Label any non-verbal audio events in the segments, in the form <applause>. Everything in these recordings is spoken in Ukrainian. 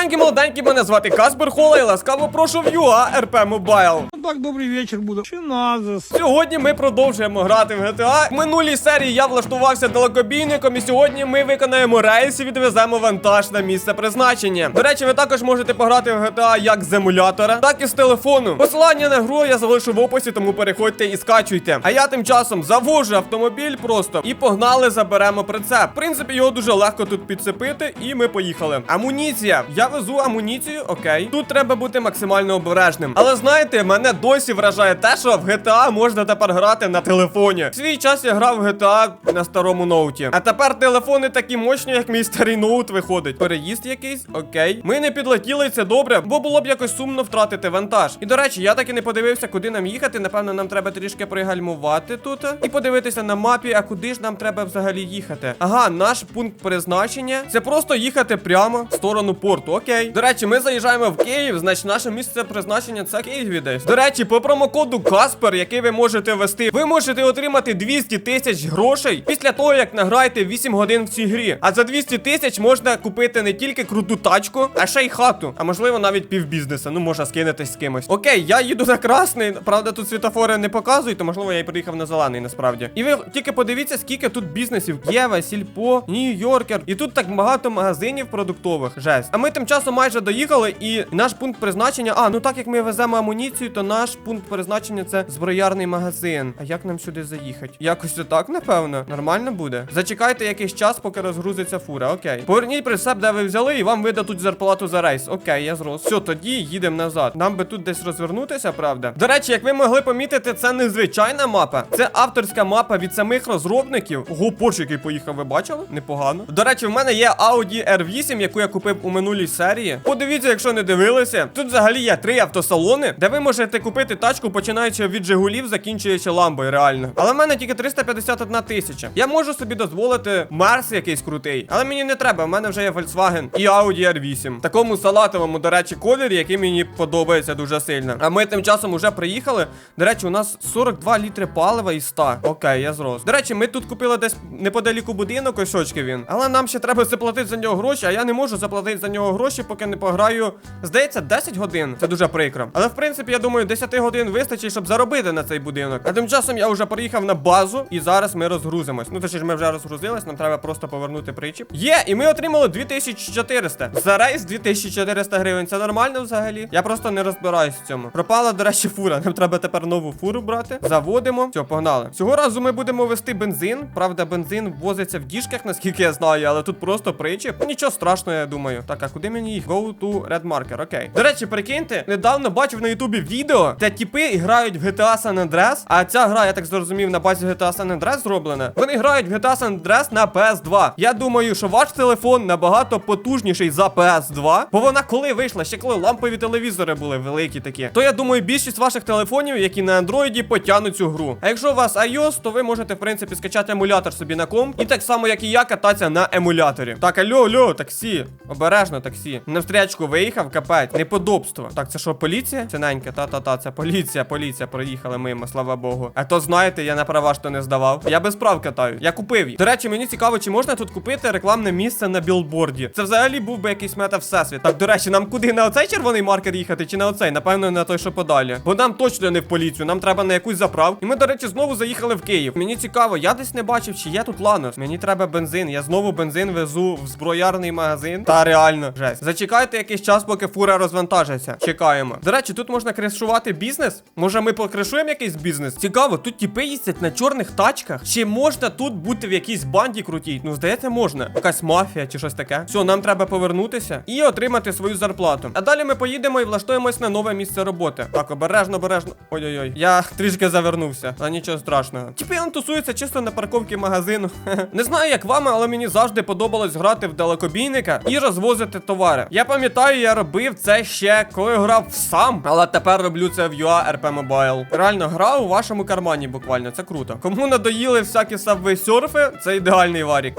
Здоровенькі молоденькі, мене звати Каспер Хола і ласкаво прошу в UA RP Mobile. Ну так, добрий вечір буде. Чи назис? Сьогодні ми продовжуємо грати в GTA. В минулій серії я влаштувався далекобійником, і сьогодні ми виконаємо рейс і відвеземо вантаж на місце призначення. До речі, ви також можете пограти в GTA як з емулятора, так і з телефону. Посилання на гру я залишу в описі, тому переходьте і скачуйте. А я тим часом завожу автомобіль просто і погнали, заберемо прицеп. В принципі, його дуже легко тут підцепити, і ми поїхали. Амуніція. Я везу амуніцію, окей. Тут треба бути максимально обережним. Але знаєте, мене досі вражає те, що в GTA можна тепер грати на телефоні. В свій час я грав в GTA на старому ноуті. А тепер телефони такі мощні, як мій старий ноут виходить. Переїзд якийсь, окей. Ми не підлетіли, це добре, бо було б якось сумно втратити вантаж. І до речі, я так і не подивився, куди нам їхати. Напевно, нам треба трішки пригальмувати тут і подивитися на мапі, а куди ж нам треба взагалі їхати. Ага, наш пункт призначення це просто їхати прямо в сторону порту. Окей. До речі, ми заїжджаємо в Київ, значить наше місце призначення це Київ десь. До речі, по промокоду Каспер, який ви можете ввести, ви можете отримати 200 тисяч грошей після того, як награєте 8 годин в цій грі. А за 200 тисяч можна купити не тільки круту тачку, а ще й хату. А можливо навіть півбізнеса. Ну, можна скинутись з кимось. Окей, я їду на красний. Правда, тут світофори не показують, то можливо я і приїхав на зелений насправді. І ви тільки подивіться, скільки тут бізнесів: Єва, Сільпо, Нью-Йоркер. І тут так багато магазинів продуктових. Жесть. А ми тим часом майже доїхали, і наш пункт призначення. А, ну так як ми веземо амуніцію, то наш пункт призначення це зброярний магазин. А як нам сюди заїхати? Якось отак, напевно. Нормально буде. Зачекайте якийсь час, поки розгрузиться фура. Окей. Поверніть прицеп, де ви взяли, і вам видадуть зарплату за рейс. Окей, я зрос. Все, тоді їдемо назад. Нам би тут десь розвернутися, правда? До речі, як ви могли помітити, це не звичайна мапа, це авторська мапа від самих розробників. Ого, Порш, який поїхав, ви бачили? Непогано. До речі, в мене є Audi R8, яку я купив у минулій серії. Подивіться, якщо не дивилися. Тут взагалі є три автосалони, де ви можете купити тачку, починаючи від Жигулів, закінчуючи ламбою, реально. Але в мене тільки 351 тисяча. Я можу собі дозволити Мерс якийсь крутий, але мені не треба. В мене вже є Volkswagen і Audi R8. Такому салатовому, до речі, кольорі, який мені подобається дуже сильно. А ми тим часом уже приїхали. До речі, у нас 42 літри палива і 100. Окей, я зрос. До речі, ми тут купили десь неподаліку будинок, ось він. Але нам ще треба заплатити за нього гроші, а я не можу заплатити за нього гроші, поки не пограю. Здається, 10 годин. Це дуже прикро. Але в принципі, я думаю, 10 годин вистачить, щоб заробити на цей будинок. А тим часом я вже приїхав на базу, і зараз ми розгрузимось. Ну, точніше, ми вже розгрузились, нам треба просто повернути причіп. Є, і ми отримали 2400. За рейс 2400 гривень. Це нормально взагалі? Я просто не розбираюсь в цьому. Пропала, до речі, фура. Нам треба тепер нову фуру брати. Заводимо. Все, погнали. Цього разу ми будемо вести бензин. Правда, бензин возиться в діжках, наскільки я знаю, але тут просто причіп. Нічого страшного, я думаю. Так, а куди мені їх? Go to Red Marker, окей. До речі, прикиньте, недавно бачив на Ютубі відео, де тіпи грають в GTA San Andreas, а ця гра, я так зрозумів, на базі GTA San Andreas зроблена. Вони грають в GTA San Andreas на PS2. Я думаю, що ваш телефон набагато потужніший за PS2, бо вона коли вийшла, ще коли лампові телевізори були великі такі. То я думаю, більшість ваших телефонів, які на Android, потягнуть цю гру. А якщо у вас iOS, то ви можете, в принципі, скачати емулятор собі на комп, і так само, як і я, кататися на емуляторі. Так, алло, алло, таксі. Обережно, таксі. На встрячку виїхав, капець. Неподобство. Так, це що, поліція? Ціненька, та-та-та, це поліція, поліція. Проїхали мимо, слава Богу. А то знаєте, я на права що не здавав. Я без прав катаю. Я купив їх. До речі, мені цікаво, чи можна тут купити рекламне місце на білборді. Це взагалі був би якийсь мета всесвіт. Так, до речі, нам куди на оцей червоний маркер їхати, чи на оцей? Напевно, на той, що подалі. Бо нам точно не в поліцію, нам треба на якусь заправку. І ми, до речі, знову заїхали в Київ. Мені цікаво, я десь не бачив, чи є тут Ланос. Мені треба бензин. Я знову бензин везу в зброярний магазин. Та реально, жесть. Зачекайте якийсь час, поки фура розвантажиться. Чекаємо. До речі, тут можна кришувати бізнес. Може, ми покришуємо якийсь бізнес? Цікаво, тут тіпи їздять на чорних тачках. Чи можна тут бути в якійсь банді крутій? Ну, здається, можна. Якась мафія чи щось таке. Все, нам треба повернутися і отримати свою зарплату. А далі ми поїдемо і влаштуємось на нове місце роботи. Так, обережно, обережно. Ой-ой-ой. Я <laughs> трішки завернувся. А нічого страшного. Тіпи тусуються чисто на парковці магазину. <laughs> Не знаю, як вам, але мені завжди подобалось грати в далекобійника і розвозити товари. Я пам'ятаю, я робив це ще коли грав сам, але тепер роблю це в UA RP Mobile. Реально, гра у вашому кармані буквально, це круто. Кому надоїли всякі сабвей серфи, це ідеальний варік.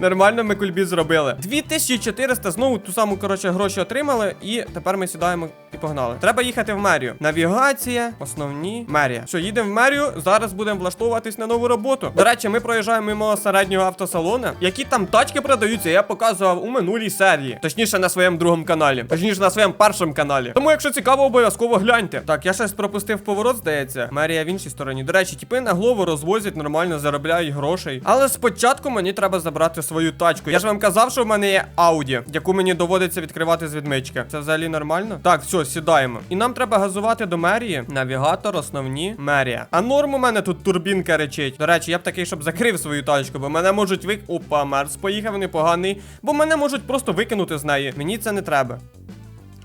Нормально ми кульбі зробили. 2400 знову ту саму, коротше, гроші отримали, і тепер ми сідаємо і погнали. Треба їхати в мерію. Навігація, основні, мерія. Що, їдемо в мерію, зараз будемо влаштовуватись на нову роботу. До речі, ми проїжджаємо мимо середнього автосалону. Які там тачки продаються, я показував у минулій серії. Точніше, на своєму другому каналі. Точніше, на своєму першому каналі. Тому, якщо цікаво, обов'язково гляньте. Так, я щось пропустив поворот, здається. Мерія в іншій стороні. До речі, типи на голову розвозять, нормально заробляють грошей. Але спочатку мені треба забрати свою тачку. Я ж вам казав, що в мене є Ауді, яку мені доводиться відкривати з відмички. Це взагалі нормально? Так, все, сідаємо. І нам треба газувати до мерії. Навігатор, основні, мерія. А норм у мене тут турбінка речить. До речі, я б такий, щоб закрив свою тачку, бо мене можуть вик. Опа, Мерс поїхав непоганий. Бо мене можуть просто викинути з неї. Мені це не треба.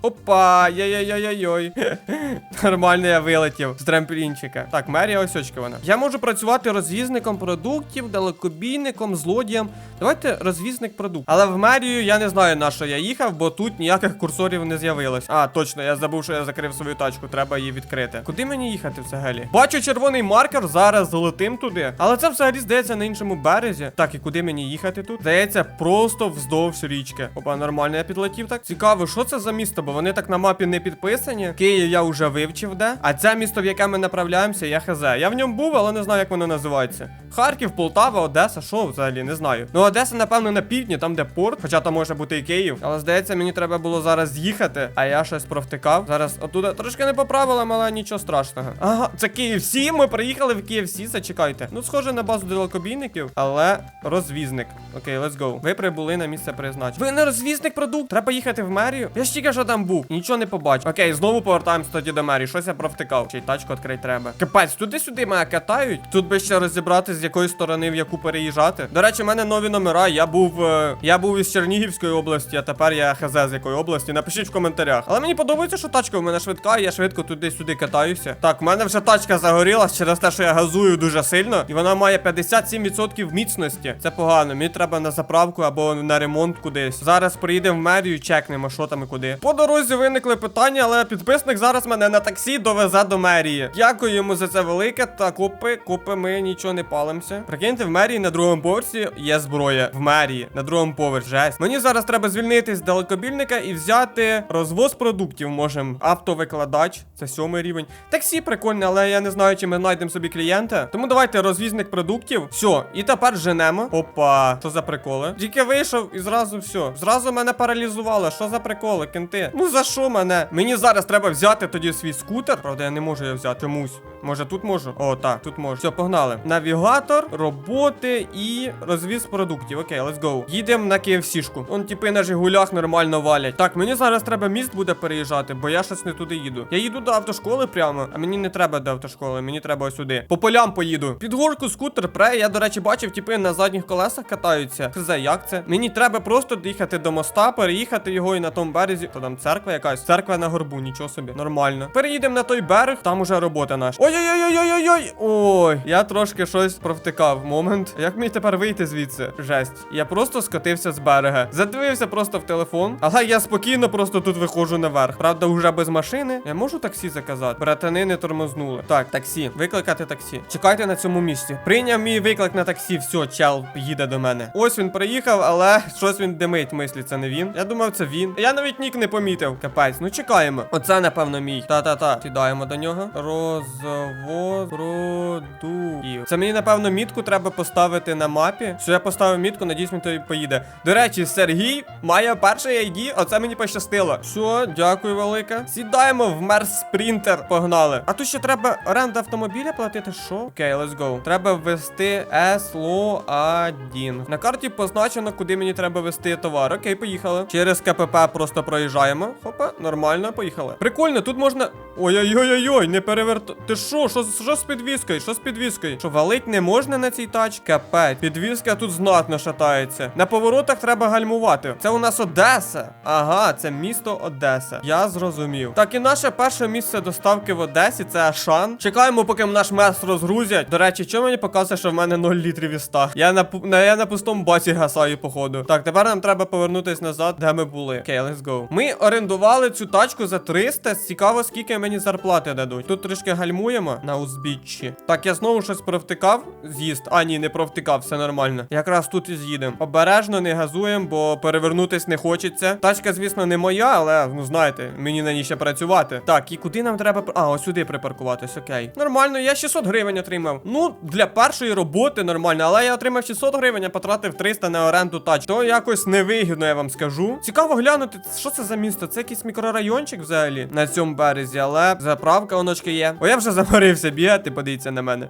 Опа, яй-яй-яй-яй. <laughs> Нормально я вилетів з трамплінчика. Так, мерія ось очки вона. Я можу працювати розвізником продуктів, далекобійником, злодієм. Давайте розвізник продуктів. Але в мерію я не знаю на що я їхав, бо тут ніяких курсорів не з'явилось. А, точно, я забув, що я закрив свою тачку, треба її відкрити. Куди мені їхати взагалі? Бачу червоний маркер, зараз золотим туди. Але це взагалі здається на іншому березі. Так, і куди мені їхати тут? Здається, просто вздовж річки. Опа, нормально, я підлетів так. Цікаво, що це за місто, бо вони так на мапі не підписані. Київ я вже вивчив, де. А це місто, в яке ми направляємося, я хз. Я в ньому був, але не знаю, як воно називається. Харків, Полтава, Одеса, що взагалі, не знаю. Ну, Одеса, напевно, на півдні, там де порт, хоча там може бути і Київ. Але здається, мені треба було зараз з'їхати, а я щось провтикав. Зараз отуда трошки не по правилам, але нічого страшного. Ага, це KFC, ми приїхали в KFC, зачекайте. Ну, схоже на базу далекобійників, але розвізник. Окей, let's go. Ви прибули на місце призначення. Ви не розвізник продукт. Треба їхати в мерію. Я ж тільки що там був. Нічого не побачив. Окей, знову повертаємось тоді до мерії. Щось я провтикав. Чи й тачку відкрити треба. Капець, туди-сюди мене катають. Тут би ще розібрати, з якої сторони в яку переїжджати. До речі, в мене нові номера. Я був. е, Я був із Чернігівської області, а тепер я хз з якої області. Напишіть в коментарях. Але мені подобається, що тачка в мене швидка, і я швидко туди-сюди катаюся. Так, в мене вже тачка загорілась через те, що я газую дуже сильно, і вона має 57% міцності. Це погано. Мені треба на заправку або на ремонт кудись. Зараз приїдемо в мерію, чекнемо, що там і куди. По дорозі виникли питання, але підписник зараз мене на таксі довезе до мерії. Дякую йому за це велике. Та копи, копи, ми нічого не палимося. Прикиньте, в мерії на другому поверсі є зброя. В мерії на другому поверсі. Жесть. Мені зараз треба звільнитись з далекобільника і взяти розвоз продуктів. Можемо автовикладач. Це сьомий рівень. Таксі прикольне, але я не знаю, чи ми знайдемо собі клієнта. Тому давайте розвізник продуктів. Все, і тепер женемо. Опа, що за приколи? Тільки вийшов і зразу все. Зразу мене паралізувало. Що за приколи, кенти? Ну за що мене? Мені зараз треба взяти тоді свій скутер. Правда, я не можу його взяти чомусь. Може тут можу? О, так, тут можу. Все, погнали. Навігатор, роботи і розвіз продуктів. Окей, let's go. Їдемо на KFC-шку. Он типи на Жигулях нормально валять. Так, мені зараз треба міст буде переїжджати, бо я щось не туди їду. Я їду до автошколи прямо, а мені не треба до автошколи, мені треба сюди. По полям поїду. Під горку скутер пре. Я, до речі, бачив, типи на задніх колесах катаються. Хз, як це? Мені треба просто доїхати до моста, переїхати його і на тому березі. Що там церква якась? Церква на горбу, нічого собі. Нормально. Переїдемо на той берег, там уже робота наша. Ой-ой-ой-ой-ой-ой! Ой, я трошки щось провтикав. Момент. Як мені тепер вийти звідси? Жесть. Я просто скотився з берега. Задивився просто в телефон. Але я спокійно просто тут виходжу наверх. Правда, вже без машини. Я можу таксі заказати? Братани не тормознули. Так, таксі. Викликати таксі. Чекайте на цьому місці. Прийняв мій виклик на таксі. Все, чел їде до мене. Ось він приїхав, але щось він димить. Мислі, це не він. Я думав, це він. Я навіть нік не помітив. Капець, ну чекаємо. Оце, напевно, мій. Та-та-та. Сідаємо до нього. Розвоз продуктів. Це мені, напевно, мітку треба поставити на мапі. Що я поставив мітку, надіюсь, він тобі поїде. До речі, Сергій має перший ID, оце мені пощастило. Все, дякую, велике. Сідаємо в Мерс Спринтер. Погнали. А тут ще треба оренду автомобіля платити. Що? Окей, let's go. Треба ввести СЛО1. На карті позначено, куди мені треба вести товар. Окей, поїхали. Через КПП просто проїжджаємо. Хопа, нормально, поїхали. Прикольно, тут можна. Ой-ой-ой-ой, не переверт. Ти що? Що, що з підвіскою? Що з підвіскою? Що валить не можна на цій тач? Капець. Підвіска тут знатно шатається. На поворотах треба гальмувати. Це у нас Одеса. Ага, це місто Одеса. Я зрозумів. Так, і наше перше місце доставки в Одесі це Ашан. Чекаємо, поки наш мес розгрузять. До речі, що мені показує, що в мене 0 літрів із 100? Я на, на, я на пустому баці гасаю, походу. Так, тепер нам треба повернутись назад, де ми були. Окей, let's go. Ми орендували цю тачку за 300. Цікаво, скільки мені зарплати дадуть. Тут трішки гальмує. газуємо на узбіччі. Так, я знову щось провтикав. З'їзд. А, ні, не провтикав, все нормально. Якраз тут і з'їдемо. Обережно не газуємо, бо перевернутись не хочеться. Тачка, звісно, не моя, але ну знаєте, мені на ній ще працювати. Так, і куди нам треба. А, ось сюди припаркуватись, окей. Нормально, я 600 гривень отримав. Ну, для першої роботи нормально, але я отримав 600 гривень, а потратив 300 на оренду тач. То якось невигідно, я вам скажу. Цікаво глянути, що це за місто? Це якийсь мікрорайончик взагалі на цьому березі, але заправка оночки є. О, я вже <laughs> заморився бігати, подивіться на мене.